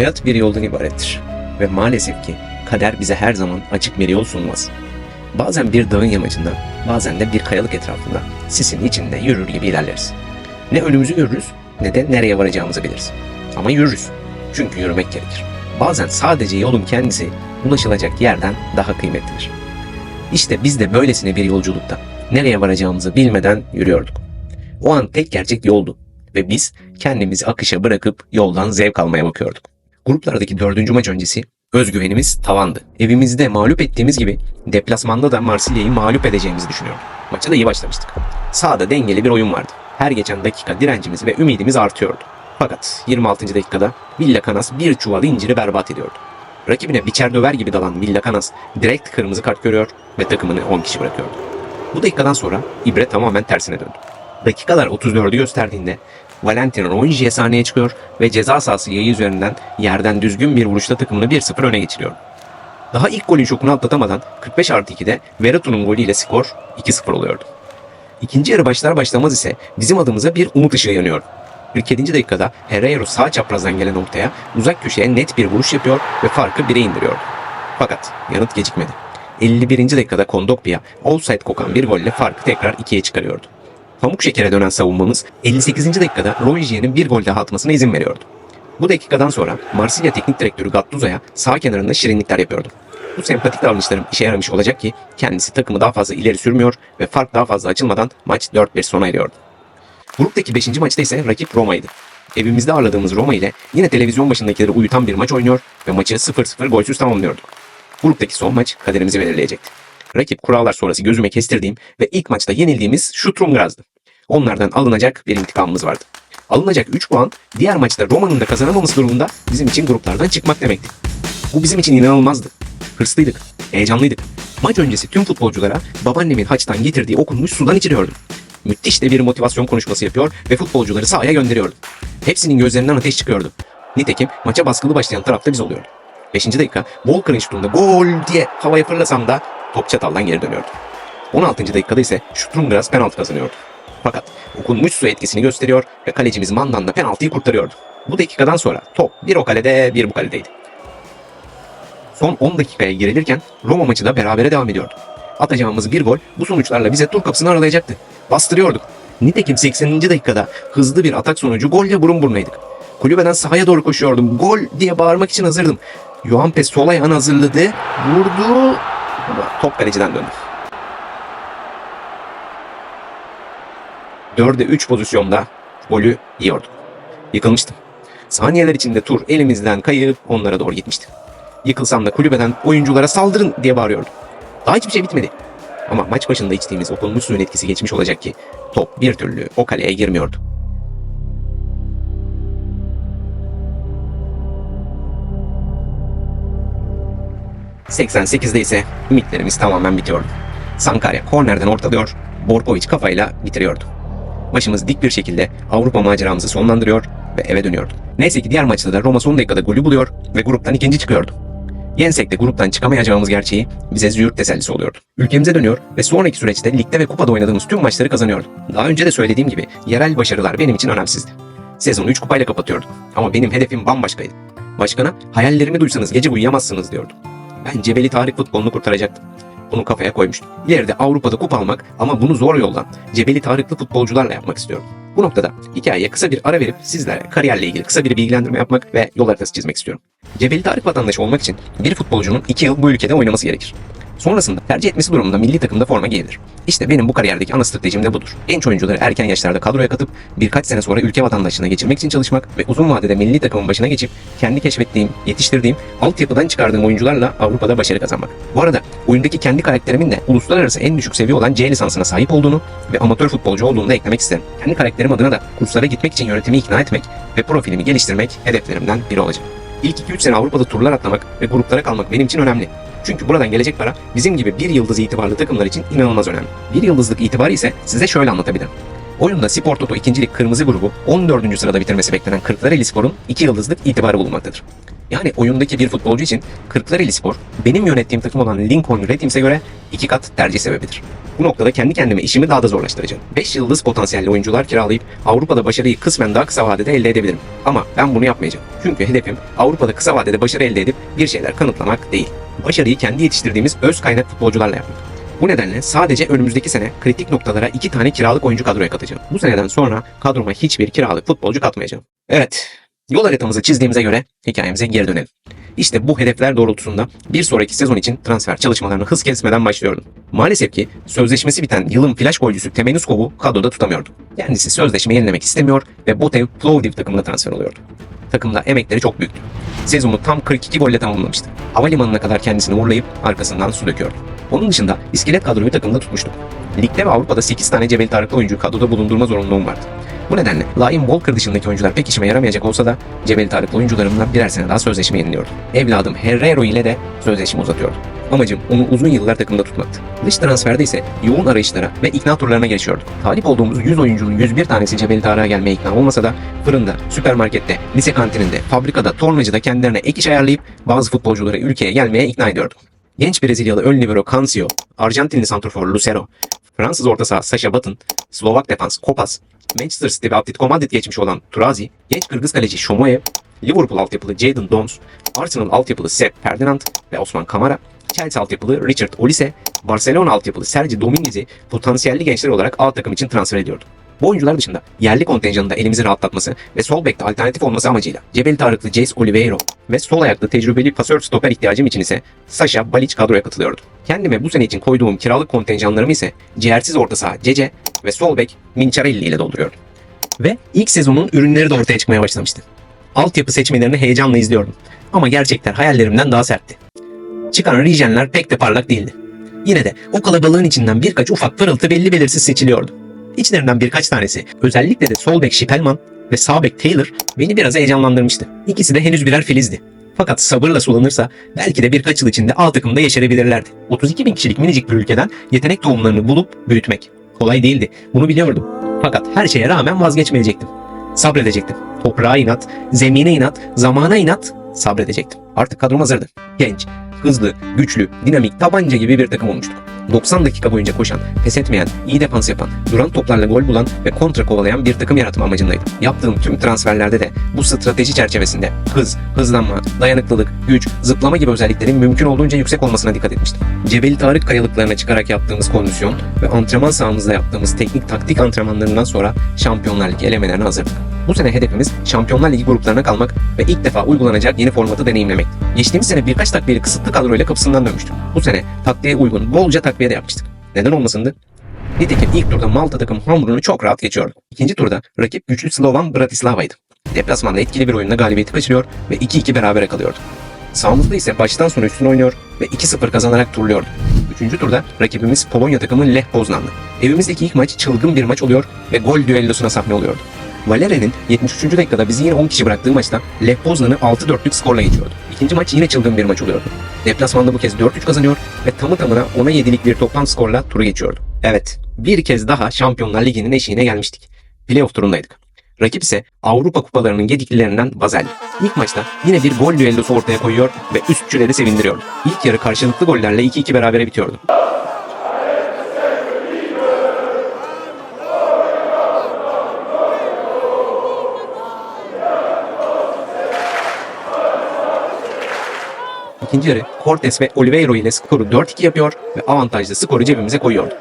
Hayat bir yoldan ibarettir. Ve maalesef ki kader bize her zaman açık bir yol sunmaz. Bazen bir dağın yamacında, bazen de bir kayalık etrafında sisin içinde yürür gibi ilerleriz. Ne önümüzü görürüz ne de nereye varacağımızı biliriz. Ama yürürüz. Çünkü yürümek gerekir. Bazen sadece yolun kendisi ulaşılacak yerden daha kıymetlidir. İşte biz de böylesine bir yolculukta nereye varacağımızı bilmeden yürüyorduk. O an tek gerçek yoldu ve biz kendimizi akışa bırakıp yoldan zevk almaya bakıyorduk. Gruplardaki dördüncü maç öncesi özgüvenimiz tavandı. Evimizde mağlup ettiğimiz gibi deplasmanda da Marsilya'yı mağlup edeceğimizi düşünüyorduk. Maça da iyi başlamıştık. Sahada dengeli bir oyun vardı. Her geçen dakika direncimiz ve ümidimiz artıyordu. Fakat 26. dakikada Villa Canas bir çuval inciri berbat ediyordu. Rakibine biçer döver gibi dalan Villa Canas direkt kırmızı kart görüyor ve takımını 10 kişi bırakıyordu. Bu dakikadan sonra ibre tamamen tersine döndü. Dakikalar 34'ü gösterdiğinde Valentin Ronji'ye sahneye çıkıyor ve ceza sahası yayı üzerinden yerden düzgün bir vuruşta takımını 1-0 öne geçiriyor. Daha ilk golün şokunu atlatamadan 45 artı 2'de Veratu'nun golüyle skor 2-0 oluyordu. İkinci yarı başlar başlamaz ise bizim adımıza bir umut ışığı yanıyordu. 47. dakikada Herrero sağ çaprazdan gelen ortaya uzak köşeye net bir vuruş yapıyor ve farkı 1'e indiriyordu. Fakat yanıt gecikmedi. 51. dakikada Kondogbia offside kokan bir golle farkı tekrar 2'ye çıkarıyordu. Pamuk şekere dönen savunmamız 58. dakikada Ronjier'in bir gol daha atmasına izin veriyordu. Bu dakikadan sonra Marsilya teknik direktörü Gattuso'ya sağ kenarında şirinlikler yapıyordu. Bu sempatik davranışlarım işe yaramış olacak ki kendisi takımı daha fazla ileri sürmüyor ve fark daha fazla açılmadan maç 4-1 sona eriyordu. Gruptaki 5. maçta ise rakip Roma'ydı. Evimizde ağırladığımız Roma ile yine televizyon başındakileri uyutan bir maç oynuyor ve maçı 0-0 golsüz tamamlıyorduk. Gruptaki son maç kaderimizi belirleyecekti. Rakip kurallar sonrası gözüme kestirdiğim ve ilk maçta yenildiğimiz Şutrum Graz'dı. Onlardan alınacak bir intikamımız vardı. Alınacak 3 puan diğer maçta Roma'nın da kazanamaması durumunda bizim için gruplardan çıkmak demekti. Bu bizim için inanılmazdı. Hırslıydık, heyecanlıydık. Maç öncesi tüm futbolculara babaannemin haçtan getirdiği okunmuş sudan içiriyordum. Müthiş de bir motivasyon konuşması yapıyor ve futbolcuları sahaya gönderiyordum. Hepsinin gözlerinden ateş çıkıyordu. Nitekim maça baskılı başlayan tarafta biz oluyorduk. 5. dakika Volker'ın şutunda gol diye havaya fırlasam da top çataldan geri dönüyordu. 16. dakikada ise Şutrumgras penaltı kazanıyordu. Fakat okunmuş su etkisini gösteriyor ve kalecimiz Mandan da penaltıyı kurtarıyordu. Bu dakikadan sonra top bir o kalede bir bu kaledeydi. Son 10 dakikaya girilirken Roma maçı da berabere devam ediyordu. Atacağımız bir gol bu sonuçlarla bize tur kapısını aralayacaktı. Bastırıyorduk. Nitekim 80. dakikada hızlı bir atak sonucu golle burun burnaydık. Kulübeden sahaya doğru koşuyordum. Gol diye bağırmak için hazırdım. Johan sol ayağını hazırladı. Vurdu. Top kaleciden döndü. 4'e 3 pozisyonda golü yiyorduk. Yıkılmıştım. Saniyeler içinde tur elimizden kayıp onlara doğru gitmişti. Yıkılsam da kulübeden oyunculara saldırın diye bağırıyordum. Daha hiçbir şey bitmedi. Ama maç başında içtiğimiz okunmuş suyun etkisi geçmiş olacak ki top bir türlü o kaleye girmiyordu. ...88'de ise ümitlerimiz tamamen bitiyordu. Sankarya kornerden ortalıyor, Borkovic kafayla bitiriyordu. Başımız dik bir şekilde Avrupa maceramızı sonlandırıyor ve eve dönüyorduk. Neyse ki diğer maçta da Roma son dakikada golü buluyor ve gruptan ikinci çıkıyordu. Yensek de gruptan çıkamayacağımız gerçeği bize züğürt tesellisi oluyordu. Ülkemize dönüyor ve sonraki süreçte ligde ve kupada oynadığımız tüm maçları kazanıyorduk. Daha önce de söylediğim gibi yerel başarılar benim için önemsizdi. Sezonu 3 kupayla kapatıyorduk ama benim hedefim bambaşkaydı. Başkana hayallerimi duysanız gece uyuyamazsınız diyordu. Ben Cebeli Tarık futbolunu kurtaracaktım. Bunu kafaya koymuştum. İleride Avrupa'da kupa almak ama bunu zor yoldan Cebeli Tarıklı futbolcularla yapmak istiyorum. Bu noktada hikayeye kısa bir ara verip sizlere kariyerle ilgili kısa bir bilgilendirme yapmak ve yol haritası çizmek istiyorum. Cebeli Tarık vatandaşı olmak için bir futbolcunun 2 yıl bu ülkede oynaması gerekir. Sonrasında tercih etmesi durumunda milli takımda forma giyebilir. İşte benim bu kariyerdeki ana stratejim de budur. Genç oyuncuları erken yaşlarda kadroya katıp birkaç sene sonra ülke vatandaşlığına geçirmek için çalışmak ve uzun vadede milli takımın başına geçip kendi keşfettiğim, yetiştirdiğim, altyapıdan çıkardığım oyuncularla Avrupa'da başarı kazanmak. Bu arada oyundaki kendi karakterimin de uluslararası en düşük seviye olan C lisansına sahip olduğunu ve amatör futbolcu olduğunu da eklemek isterim. Kendi karakterim adına da kurslara gitmek için yönetimi ikna etmek ve profilimi geliştirmek hedeflerimden biri olacak. İlk 2-3 sene Avrupa'da turlar atlamak ve gruplara kalmak benim için önemli. Çünkü buradan gelecek para bizim gibi bir yıldız itibarlı takımlar için inanılmaz önemli. Bir yıldızlık itibarı ise size şöyle anlatabilirim. Oyunda Spor Toto 2. Lig Kırmızı grubu 14. sırada bitirmesi beklenen Kırklareli Spor'un 2 yıldızlık itibarı bulunmaktadır. Yani oyundaki bir futbolcu için Kırklareli Spor benim yönettiğim takım olan Lincoln Red Teams'e göre 2 kat tercih sebebidir. Bu noktada kendi kendime işimi daha da zorlaştıracağım. 5 yıldız potansiyelli oyuncular kiralayıp Avrupa'da başarıyı kısmen daha kısa vadede elde edebilirim. Ama ben bunu yapmayacağım. Çünkü hedefim Avrupa'da kısa vadede başarı elde edip bir şeyler kanıtlamak değil. Başarıyı kendi yetiştirdiğimiz öz kaynak futbolcularla yapmak. Bu nedenle sadece önümüzdeki sene kritik noktalara iki tane kiralık oyuncu kadroya katacağım. Bu seneden sonra kadroma hiçbir kiralık futbolcu katmayacağım. Evet, yol haritamızı çizdiğimize göre hikayemize geri dönelim. İşte bu hedefler doğrultusunda bir sonraki sezon için transfer çalışmalarını hız kesmeden başlıyordum. Maalesef ki sözleşmesi biten yılın flash golcüsü Temenuskov'u kadroda tutamıyordum. Kendisi sözleşme yenilemek istemiyor ve Botev Plovdiv takımına transfer oluyordu. Takımda emekleri çok büyüktü. Sezonu tam 42 golle tamamlamıştı. Havalimanına kadar kendisini uğurlayıp arkasından su döküyordu. Onun dışında iskelet kadroyu takımda tutmuştum. Ligde ve Avrupa'da 8 tane Cebel Tarıklı oyuncuyu kadroda bulundurma zorunluluğum vardı. Bu nedenle Lion Walker dışındaki oyuncular pek işime yaramayacak olsa da Cebel Tarıklı oyuncularımla birer sene daha sözleşme yeniliyordum. Evladım Herrero ile de sözleşme uzatıyordum. Amacım onu uzun yıllar takımda tutmaktı. Dış transferde ise yoğun arayışlara ve ikna turlarına geçiyorduk. Talip olduğumuz 100 oyuncunun 101 tanesi Cebeli Tarık'a gelmeye ikna olmasa da fırında, süpermarkette, lise kantininde, fabrikada, tornacıda kendilerine ek iş ayarlayıp bazı futbolcuları ülkeye gelmeye ikna ediyorduk. Genç Brezilyalı ön libero Cancio, Arjantinli santrofor Lucero, Fransız orta saha Sasha Batın, Slovak defans Kopas, Manchester City ve Atletico Madrid geçmiş olan Turazi, genç Kırgız kaleci Shomoyev, Liverpool altyapılı Jadon Dons, Arsenal altyapılı Sepp Ferdinand ve Osman Kamara, Chelsea altyapılı Richard Olise, Barcelona altyapılı Sergi Dominguez'i potansiyelli gençler olarak A takım için transfer ediyordu. Bu oyuncular dışında yerli kontenjanında elimizi rahatlatması ve sol bekte alternatif olması amacıyla Cebel Tarıklı Jace Oliveiro ve sol ayaklı tecrübeli pasör stoper ihtiyacım için ise Sasha Balic kadroya katılıyordu. Kendime bu sene için koyduğum kiralık kontenjanlarımı ise ciğersiz orta saha Cece ve sol bek Minçarelli ile dolduruyordum. Ve ilk sezonun ürünleri de ortaya çıkmaya başlamıştı. Altyapı seçmelerini heyecanla izliyordum. Ama gerçekler hayallerimden daha sertti. Çıkan rijenler pek de parlak değildi. Yine de o kalabalığın içinden birkaç ufak pırıltı belli belirsiz seçiliyordu. İçlerinden birkaç tanesi, özellikle de sol bek Şipelman ve sağ bek Taylor beni biraz heyecanlandırmıştı. İkisi de henüz birer filizdi. Fakat sabırla sulanırsa belki de birkaç yıl içinde A takımda yeşerebilirlerdi. 32 bin kişilik minicik bir ülkeden yetenek tohumlarını bulup büyütmek. Kolay değildi. Bunu biliyordum. Fakat her şeye rağmen vazgeçmeyecektim. Sabredecektim. Toprağa inat, zemine inat, zamana inat sabredecektim. Artık kadrom hazırdı. Genç, hızlı, güçlü, dinamik, tabanca gibi bir takım olmuştuk. 90 dakika boyunca koşan, pes etmeyen, iyi defans yapan, duran toplarla gol bulan ve kontra kovalayan bir takım yaratma amacındaydım. Yaptığım tüm transferlerde de bu strateji çerçevesinde hız, hızlanma, dayanıklılık, güç, zıplama gibi özelliklerin mümkün olduğunca yüksek olmasına dikkat etmiştim. Cebeli Tarık kayalıklarına çıkarak yaptığımız kondisyon ve antrenman sahamızda yaptığımız teknik taktik antrenmanlarından sonra Şampiyonlar Ligi elemelerine hazırdık. Bu sene hedefimiz Şampiyonlar Ligi gruplarına kalmak ve ilk defa uygulanacak yeni formatı deneyimlemekti. Geçtiğimiz sene birkaç takviyeli kısıtlı kadroyla kapısından dönmüştük. Bu sene takviye uygun bolca takviye de yapmıştık. Neden olmasındı? Nitekim ilk turda Malta takım Hamburg'unu çok rahat geçiyordu. İkinci turda rakip güçlü Slovan Bratislava'ydı. Deplasmanda etkili bir oyunla galibiyeti kaçırıyor ve 2-2 berabere kalıyordu. Sahamızda ise baştan sona üstün oynuyor ve 2-0 kazanarak turluyordu. Üçüncü turda rakibimiz Polonya takımı Lech Poznan'dı. Evimizdeki ilk maç çılgın bir maç oluyor ve gol düellosuna sahne oluyordu. Valere'nin 73. dakikada bizi yine 10 kişi bıraktığı maçta Lech Poznan'ı 6-4'lük skorla geçiyordu. İkinci maç yine çılgın bir maç oluyordu. Deplasmanda bu kez 4-3 kazanıyor ve tamı tamına 10'a 7'lik bir toplam skorla turu geçiyordu. Evet, bir kez daha Şampiyonlar Ligi'nin eşiğine gelmiştik. Playoff turundaydık. Rakip ise Avrupa kupalarının gediklilerinden Basel. İlk maçta yine bir gol düellosu ortaya koyuyor ve üstçüleri sevindiriyordu. İlk yarı karşılıklı gollerle 2-2 berabere bitiyordu. İkinci yarı Cortes ve Oliveiro ile skoru 4-2 yapıyor ve avantajlı skoru cebimize koyuyordu.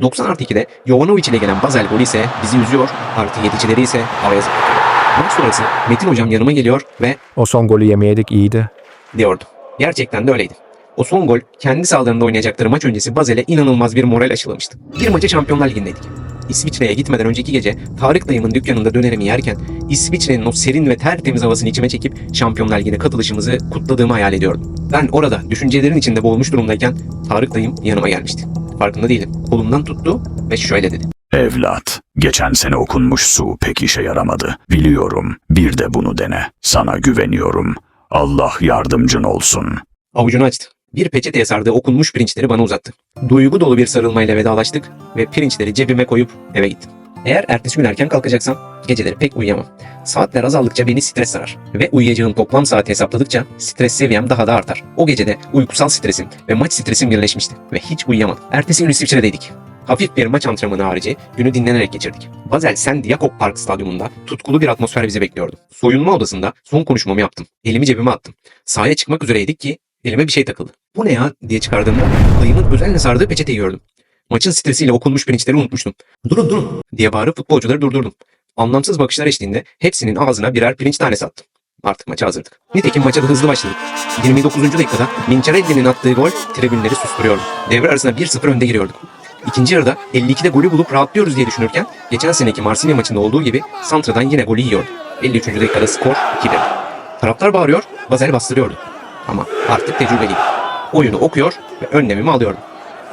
...90 artı 2'de Jovanovic ile gelen Basel golü ise bizi üzüyor... ...artı yeticileri ise havaya zıplatıyor. Maç sonrası Metin hocam yanıma geliyor ve O son golü yemeyeydik iyiydi. diyordu. Gerçekten de öyleydi. O son gol kendi sahalarında oynayacakları maç öncesi Bazel'e inanılmaz bir moral aşılamıştı. Bir maça Şampiyonlar Ligi'ndeydik. İsviçre'ye gitmeden önceki gece Tarık dayımın dükkanında dönerimi yerken İsviçre'nin o serin ve tertemiz havasını içime çekip Şampiyonlar Ligi'ne katılışımızı kutladığımı hayal ediyordum. Ben orada düşüncelerin içinde boğulmuş durumdayken Tarık dayım yanıma gelmişti. Farkında değilim. Kolumdan tuttu ve şöyle dedi. Evlat, geçen sene okunmuş su pek işe yaramadı. Biliyorum, bir de bunu dene. Sana güveniyorum. Allah yardımcın olsun. Avucunu açtı. Bir peçeteye sardığı okunmuş pirinçleri bana uzattı. Duygu dolu bir sarılmayla vedalaştık ve pirinçleri cebime koyup eve gittim. Eğer ertesi gün erken kalkacaksam geceleri pek uyuyamam. Saatler azaldıkça beni stres sarar ve uyuyacağım toplam saati hesapladıkça stres seviyem daha da artar. O gecede uykusal stresim ve maç stresim birleşmişti ve hiç uyuyamadım. Ertesi gün İsviçre'deydik. Hafif bir maç antrenmanı harici günü dinlenerek geçirdik. Basel Sen Diakop Park stadyumunda tutkulu bir atmosfer bizi bekliyordu. Soyunma odasında son konuşmamı yaptım. Elimi cebime attım. Sahaya çıkmak üzereydik ki elime bir şey takıldı. Bu ne ya diye çıkardığımda dayımın özenle sardığı peçeteyi gördüm. Maçın stresiyle okunmuş pirinçleri unutmuştum. Durun durun diye bağırıp futbolcuları durdurdum. Anlamsız bakışlar eşliğinde hepsinin ağzına birer pirinç tanesi attım. Artık maça hazırdık. Nitekim maça da hızlı başladık. 29. dakikada Minçarelli'nin attığı gol tribünleri susturuyordu. Devre arasında 1-0 önde giriyorduk. İkinci yarıda 52'de golü bulup rahatlıyoruz diye düşünürken geçen seneki Marsilya maçında olduğu gibi Santra'dan yine golü yiyordu. 53. dakikada skor 2-1. Taraftar bağırıyor, Basel bastırıyordu. Ama artık tecrübeliydim. Oyunu okuyor ve önlemimi alıyordum.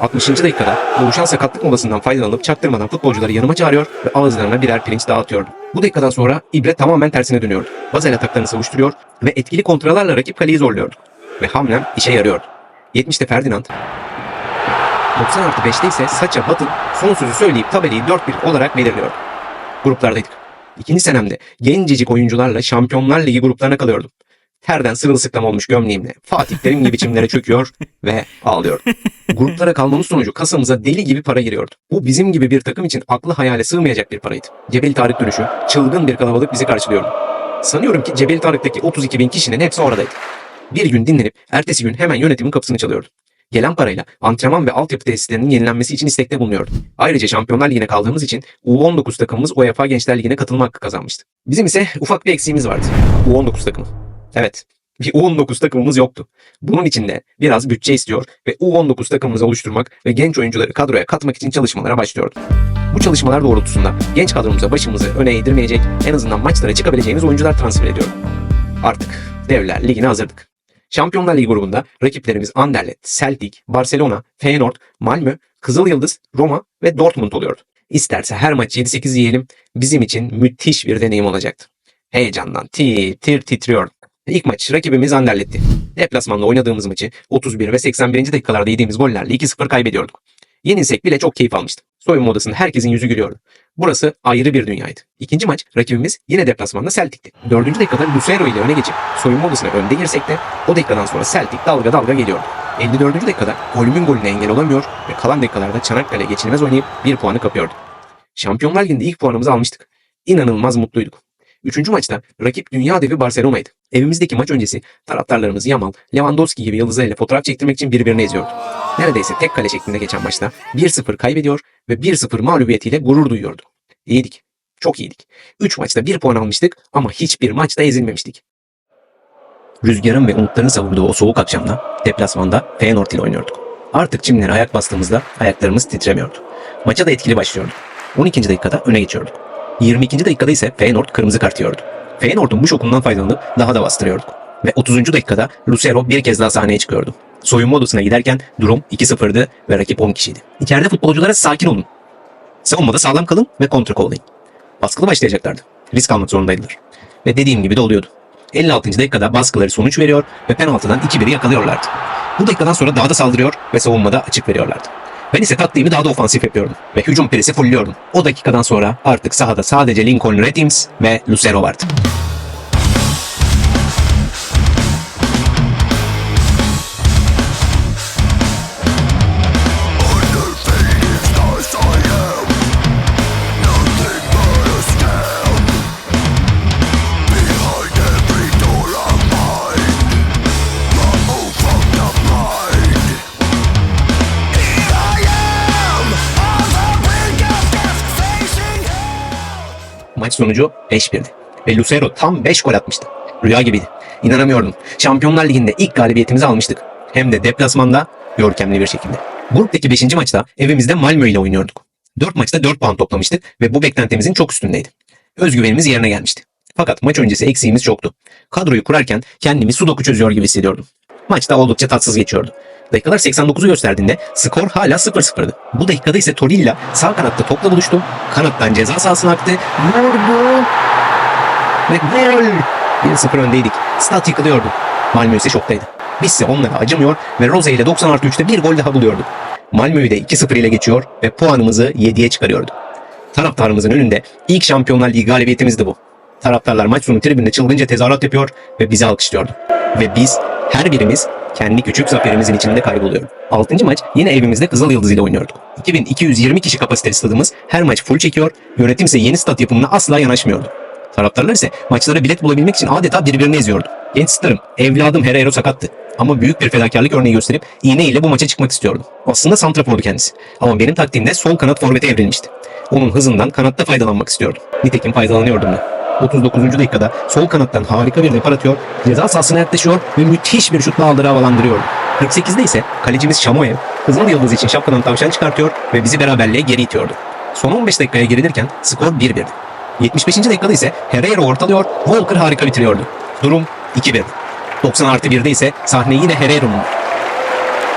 60. dakikada oluşan sakatlık molasından faydalanıp çaktırmadan futbolcuları yanıma çağırıyor ve ağızlarına birer pirinç dağıtıyordu. Bu dakikadan sonra ibre tamamen tersine dönüyordu. Basel ataklarını savuşturuyor ve etkili kontralarla rakip kaleyi zorluyordu. Ve hamlem işe yarıyordu. 70'te Ferdinand, 90 artı 5'te ise Saça Batın son sözü söyleyip tabelayı 4-1 olarak belirliyordu. Gruplardaydık. İkinci senemde gencecik oyuncularla Şampiyonlar Ligi gruplarına kalıyordum. Terden sırılsıklam olmuş gömleğimle Fatih Terim gibi çimlere çöküyor ve ağlıyordum. Gruplara kalmamız sonucu kasamıza deli gibi para giriyordu. Bu bizim gibi bir takım için aklı hayale sığmayacak bir paraydı. Cebel Tarık dönüşü çılgın bir kalabalık bizi karşılıyordu. Sanıyorum ki Cebel Tarık'taki 32 bin kişinin hepsi oradaydı. Bir gün dinlenip ertesi gün hemen yönetimin kapısını çalıyordu. Gelen parayla antrenman ve altyapı tesislerinin yenilenmesi için istekte bulunuyordu. Ayrıca Şampiyonlar Ligi'ne kaldığımız için U19 takımımız UEFA Gençler Ligi'ne katılma hakkı kazanmıştı. Bizim ise ufak bir eksiğimiz vardı. U19 takımı. Evet, bir U19 takımımız yoktu. Bunun için de biraz bütçe istiyor ve U19 takımımızı oluşturmak ve genç oyuncuları kadroya katmak için çalışmalara başlıyordu. Bu çalışmalar doğrultusunda genç kadromuza başımızı öne eğdirmeyecek, en azından maçlara çıkabileceğimiz oyuncular transfer ediyordu. Artık Devler Ligi'ne hazırdık. Şampiyonlar Ligi grubunda rakiplerimiz Anderlecht, Celtic, Barcelona, Feyenoord, Malmö, Kızıl Yıldız, Roma ve Dortmund oluyordu. İsterse her maç 7-8 yiyelim bizim için müthiş bir deneyim olacaktı. Heyecandan tir tir titriyor. İlk maç rakibimiz Anderlecht'ti. Deplasmanda oynadığımız maçı 31 ve 81. dakikalarda yediğimiz gollerle 2-0 kaybediyorduk. Yenilsek bile çok keyif almıştım. Soyunma odasında herkesin yüzü gülüyordu. Burası ayrı bir dünyaydı. İkinci maç rakibimiz yine deplasmanda Celtic'ti. Dördüncü dakikada Lucero ile öne geçip soyunma odasına önde girsek de o dakikadan sonra Celtic dalga dalga geliyordu. 54. dakikada golümün golüne engel olamıyor ve kalan dakikalarda Çanakkale geçilmez oynayıp bir puanı kapıyordu. Şampiyonlar Ligi'nde ilk puanımızı almıştık. İnanılmaz mutluyduk. Üçüncü maçta rakip dünya devi Barcelona'ydı. Evimizdeki maç öncesi taraftarlarımız Yamal, Lewandowski gibi yıldızlarıyla fotoğraf çektirmek için birbirini eziyordu. Neredeyse tek kale şeklinde geçen maçta 1-0 kaybediyor ve 1-0 mağlubiyetiyle gurur duyuyordu. İyiydik. Çok iyiydik. 3 maçta 1 puan almıştık ama hiçbir maçta ezilmemiştik. Rüzgarın ve umutların savurduğu o soğuk akşamda deplasmanda Feyenoord ile oynuyorduk. Artık çimlere ayak bastığımızda ayaklarımız titremiyordu. Maça da etkili başlıyorduk. 12. dakikada öne geçiyorduk. 22. dakikada ise Feyenoord kırmızı kart yiyordu. Feyenoord'un bu şokundan faydalanıp daha da bastırıyorduk. Ve 30. dakikada Lucero bir kez daha sahneye çıkıyordu. Soyunma odasına giderken durum 2-0'dı ve rakip 10 kişiydi. İçeride futbolculara sakin olun. Savunmada sağlam kalın ve kontra kollayın. Baskılı başlayacaklardı. Risk almak zorundaydılar. Ve dediğim gibi de oluyordu. 56. dakikada baskıları sonuç veriyor ve penaltıdan 2-1'i yakalıyorlardı. Bu dakikadan sonra daha da saldırıyor ve savunmada açık veriyorlardı. Ben ise taktiğimi daha da ofansif yapıyordum ve hücum presi fulliyordum. O dakikadan sonra artık sahada sadece Lincoln Retims ve Lucero vardı. Sonucu 5-1'di. Ve Lucero tam 5 gol atmıştı. Rüya gibiydi. İnanamıyordum. Şampiyonlar Ligi'nde ilk galibiyetimizi almıştık. Hem de deplasmanda görkemli bir şekilde. Gruptaki 5. maçta evimizde Malmö ile oynuyorduk. 4 maçta 4 puan toplamıştık ve bu beklentimizin çok üstündeydi. Özgüvenimiz yerine gelmişti. Fakat maç öncesi eksiğimiz çoktu. Kadroyu kurarken kendimi sudoku çözüyor gibi hissediyordum. Maçta oldukça tatsız geçiyordu. Dakikalar 89'u gösterdiğinde skor hala 0-0'dı. Bu dakikada ise Torilla sağ kanatta topla buluştu. Kanattan ceza sahasına aktı. Vurdu. Ve gol. 1-0 öndeydik. Stat yıkılıyordu. Malmö ise şoktaydı. Biz ise onlara acımıyor ve Rose ile 90 artı 3'te bir gol daha buluyorduk. Malmö'yü de 2-0 ile geçiyor ve puanımızı 7'ye çıkarıyordu. Taraftarımızın önünde ilk Şampiyonlar Ligi galibiyetimizdi bu. Taraftarlar maç sonu tribünde çılgınca tezahürat yapıyor ve bizi alkışlıyordu. Ve biz her birimiz kendi küçük zaferimizin içinde kayboluyordu. 6. maç yine evimizde Kızıl Yıldız ile oynuyorduk. 2220 kişi kapasiteli stadımız her maç full çekiyor, yönetim ise yeni stat yapımına asla yanaşmıyordu. Taraftarlar ise maçlara bilet bulabilmek için adeta birbirini eziyordu. Genç starım, evladım Herrero sakattı. Ama büyük bir fedakarlık örneği gösterip iğne ile bu maça çıkmak istiyordu. Aslında santrafordu kendisi. Ama benim taktiğimde sol kanat forvete evrilmişti. Onun hızından kanatta faydalanmak istiyordum. Nitekim faydalanıyordum da. 39. dakikada sol kanattan harika bir depar atıyor, ceza sahasına yaklaşıyor ve müthiş bir şutla ağları havalandırıyor. 48'de ise kalecimiz Şamoyev Kızıl Yıldız için şapkadan tavşan çıkartıyor ve bizi beraberliğe geri itiyordu. Son 15 dakikaya gerilirken skor 1-1'di. 75. dakikada ise Herrera ortalıyor, Walker harika bitiriyordu. Durum 2-1. 90 artı 1'de ise sahne yine Herrera'nın.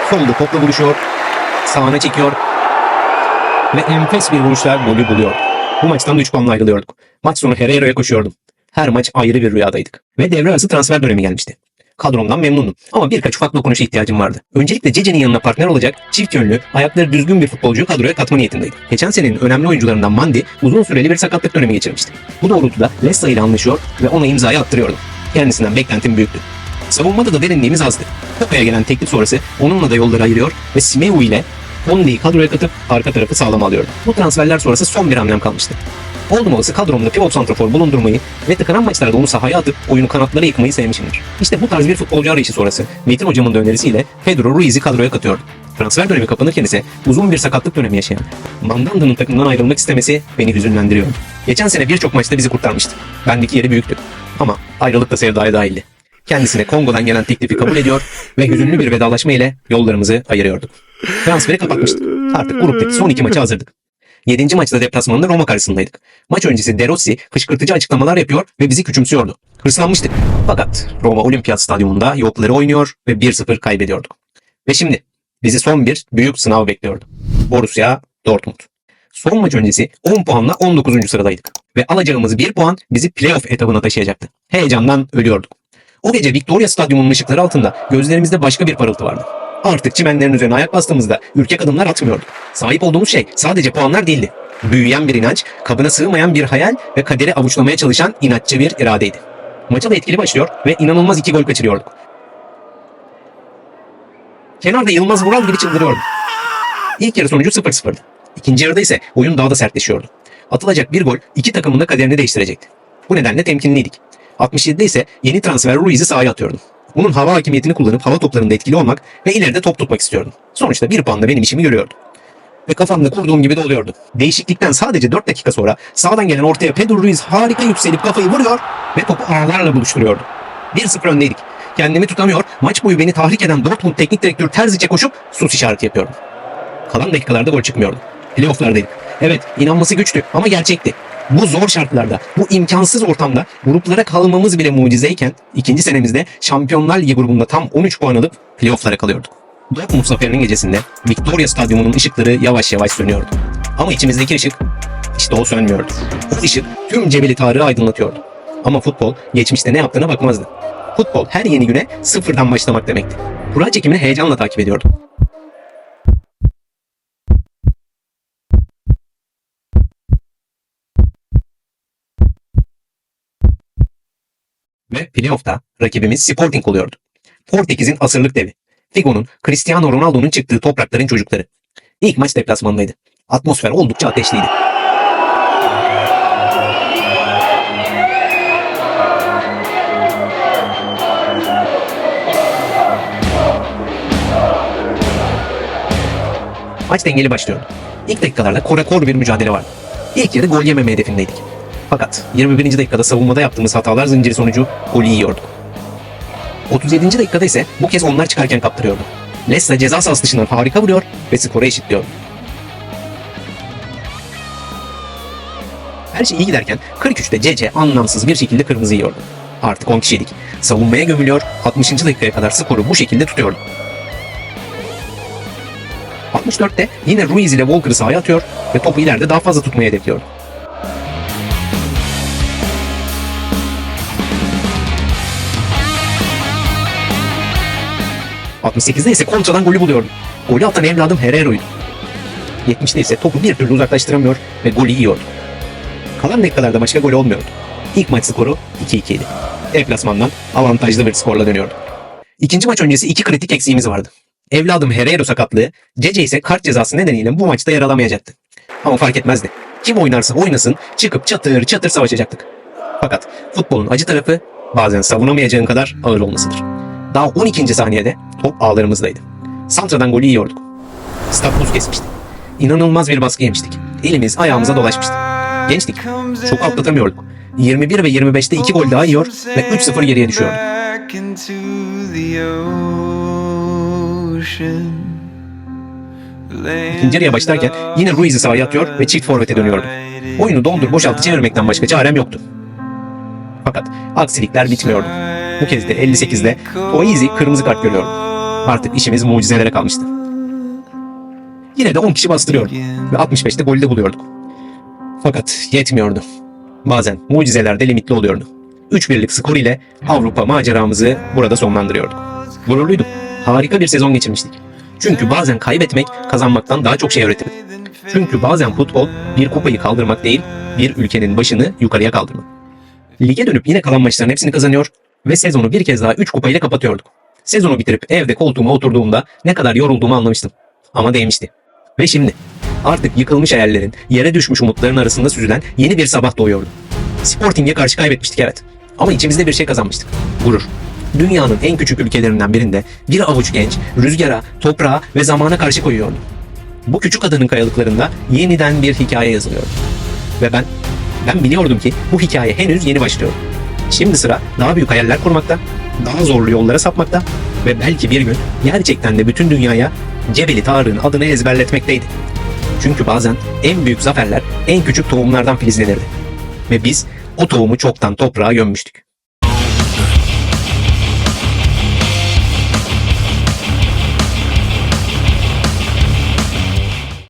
Solda topla buluşuyor, sağına çekiyor ve enfes bir vuruşla golü buluyor. Bu maçtan da 3 puanla ayrılıyorduk. Maç sonu Herrera'ya koşuyordum. Her maç ayrı bir rüyadaydık. Ve devre arası transfer dönemi gelmişti. Kadromdan memnunum ama birkaç ufak dokunuşa ihtiyacım vardı. Öncelikle Cece'nin yanına partner olacak çift yönlü, ayakları düzgün bir futbolcuyu kadroya katma niyetindeydim. Geçen senenin önemli oyuncularından Mandi uzun süreli bir sakatlık dönemi geçirmişti. Bu doğrultuda Lessa ile anlaşıyor ve ona imzayı attırıyordum. Kendisinden beklentim büyüktü. Savunmada da derinliğimiz azdı. Kupa'ya gelen teklif sonrası onunla da yolları ayırıyor ve Simeu ile Conley'i kadroya katıp arka tarafı sağlam alıyordu. Bu transferler sonrası son bir hamlem kalmıştı. Oldum olası kadromda pivot santrafor bulundurmayı ve tıkanan maçlarda onu sahaya atıp oyunu kanatlara yıkmayı sevmişimdir. İşte bu tarz bir futbolcu arayışı sonrası Metin hocamın da önerisiyle Pedro Ruiz'i kadroya katıyordu. Transfer dönemi kapanırken ise uzun bir sakatlık dönemi yaşayan Mandanda'nın takımdan ayrılmak istemesi beni hüzünlendiriyordu. Geçen sene birçok maçta bizi kurtarmıştı. Bendeki yeri büyüktü. Ama ayrılık da sevdaya dahildi. Kendisine Kongo'dan gelen teklifi kabul ediyor ve hüzünlü bir vedalaşma ile yollarımızı ayırıyorduk. Transferi kapatmıştık. Artık gruptaki son iki maça hazırdık. 7. maçta deplasmanda Roma karşısındaydık. Maç öncesi De Rossi kışkırtıcı açıklamalar yapıyor ve bizi küçümsüyordu. Hırslanmıştık. Fakat Roma Olimpiyat Stadyumunda yokları oynuyor ve 1-0 kaybediyorduk. Ve şimdi bizi son bir büyük sınav bekliyordu. Borussia Dortmund. Son maç öncesi 10 puanla 19. sıradaydık. Ve alacağımız 1 puan bizi playoff etabına taşıyacaktı. Heyecandan ölüyorduk. O gece Victoria Stadyumu'nun ışıkları altında gözlerimizde başka bir parıltı vardı. Artık çimenlerin üzerine ayak bastığımızda ürkek adımlar atmıyorduk. Sahip olduğumuz şey sadece puanlar değildi. Büyüyen bir inanç, kabına sığmayan bir hayal ve kaderi avuçlamaya çalışan inatçı bir iradeydi. Maça da etkili başlıyor ve inanılmaz iki gol kaçırıyorduk. Kenarda Yılmaz Vural gibi çıldırıyordum. İlk yarı sonucu 0-0'dı. İkinci yarıda ise oyun daha da sertleşiyordu. Atılacak bir gol iki takımın da kaderini değiştirecekti. Bu nedenle temkinliydik. 67'de ise yeni transfer Ruiz'i sahaya atıyordum. Bunun hava hakimiyetini kullanıp hava toplarında etkili olmak ve ileride top tutmak istiyordum. Sonuçta bir puanla benim işimi görüyordu. Ve kafamda kurduğum gibi de oluyordu. Değişiklikten sadece 4 dakika sonra sağdan gelen ortaya Pedro Ruiz harika yükselip kafayı vuruyor ve topu ağlarla buluşturuyordu. 1-0 öndeydik. Kendimi tutamıyor, maç boyu beni tahrik eden Dortmund teknik direktörü Terzic'e koşup sus işareti yapıyordum. Kalan dakikalarda gol çıkmıyordu. Playoff'lardaydık. Evet, inanması güçtü ama gerçekti. Bu zor şartlarda, bu imkansız ortamda gruplara kalmamız bile mucizeyken ikinci senemizde Şampiyonlar Ligi grubunda tam 13 puan alıp playoff'lara kalıyorduk. Dortmund zaferinin gecesinde Victoria Stadyumu'nun ışıkları yavaş yavaş sönüyordu. Ama içimizdeki ışık işte o sönmüyordu. O ışık tüm Cebeli Tarık'ı aydınlatıyordu. Ama futbol geçmişte ne yaptığına bakmazdı. Futbol her yeni güne sıfırdan başlamak demekti. Kura çekimini heyecanla takip ediyordum. Ve playoff'ta rakibimiz Sporting oluyordu. Portekiz'in asırlık devi. Figo'nun, Cristiano Ronaldo'nun çıktığı toprakların çocukları. İlk maç deplasmandaydı. Atmosfer oldukça ateşliydi. Maç dengeli başlıyordu. İlk dakikalarda korekor bir mücadele vardı. İlk yarı gol yememe hedefindeydik. Fakat 21. dakikada savunmada yaptığımız hatalar zinciri sonucu golü yiyorduk. 37. dakikada ise bu kez onlar çıkarken kaptırıyordu. Lessa ceza sahası dışından harika vuruyor ve skoru eşitliyordu. Her şey iyi giderken 43'te CC anlamsız bir şekilde kırmızı yiyordu. Artık 10 kişiydik. Savunmaya gömülüyor, 60. dakikaya kadar skoru bu şekilde tutuyordu. 64'te yine Ruiz ile Walker'ı sahaya atıyor ve topu ileride daha fazla tutmayı hedefliyordu. 68'de ise kontradan golü buluyordu. Golü atan evladım Herrero'ydu. 70'te ise topu bir türlü uzaklaştıramıyor ve golü yiyordu. Kalan dakikalarda başka gol olmuyordu. İlk maç skoru 2-2 idi. Deplasmandan avantajlı bir skorla dönüyordu. İkinci maç öncesi iki kritik eksiğimiz vardı. Evladım Herrero sakatlığı, Cece ise kart cezası nedeniyle bu maçta yer alamayacaktı. Ama fark etmezdi. Kim oynarsa oynasın çıkıp çatır çatır savaşacaktık. Fakat futbolun acı tarafı bazen savunamayacağın kadar ağır olmasıdır. Daha 12. saniyede top ağlarımızdaydı. Santra'dan golü yiyorduk. Stat buz kesmişti. İnanılmaz bir baskı yemiştik. Elimiz ayağımıza dolaşmıştı. Gençtik. Çok atlatamıyorduk. 21 ve 25'te 2 gol daha yiyor ve 3-0 geriye düşüyorduk. İkinci yarıya başlarken yine Ruiz'i sahaya atıyor ve çift forvete dönüyordum. Oyunu doldur boşaltı çevirmekten başka çarem yoktu. Fakat aksilikler bitmiyordu. Bu kez de 58'de Toizi kırmızı kart görüyordu. Artık işimiz mucizelere kalmıştı. Yine de 10 kişi bastırıyordu ve 65'te golü de buluyorduk. Fakat yetmiyordu. Bazen mucizeler de limitli oluyordu. 3-1'lik skor ile Avrupa maceramızı burada sonlandırıyorduk. Gururluyduk. Harika bir sezon geçirmiştik. Çünkü bazen kaybetmek kazanmaktan daha çok şey öğretir. Çünkü bazen futbol bir kupayı kaldırmak değil, bir ülkenin başını yukarıya kaldırmak. Lige dönüp yine kalan maçların hepsini kazanıyor ve sezonu bir kez daha 3 kupayla kapatıyorduk. Sezonu bitirip evde koltuğuma oturduğumda ne kadar yorulduğumu anlamıştım. Ama değmişti. Ve şimdi artık yıkılmış hayallerin, yere düşmüş umutların arasında süzülen yeni bir sabah doğuyordu. Sporting'e karşı kaybetmiştik evet. Ama içimizde bir şey kazanmıştık. Gurur. Dünyanın en küçük ülkelerinden birinde bir avuç genç rüzgara, toprağa ve zamana karşı koyuyordu. Bu küçük adanın kayalıklarında yeniden bir hikaye yazılıyordu. Ve ben, ben biliyordum ki bu hikaye henüz yeni başlıyor. Şimdi sıra daha büyük hayaller kurmakta, daha zorlu yollara sapmakta ve belki bir gün gerçekten de bütün dünyaya Cebeli Tarık'ın adını ezberletmekteydi. Çünkü bazen en büyük zaferler en küçük tohumlardan filizlenirdi. Ve biz o tohumu çoktan toprağa gömmüştük.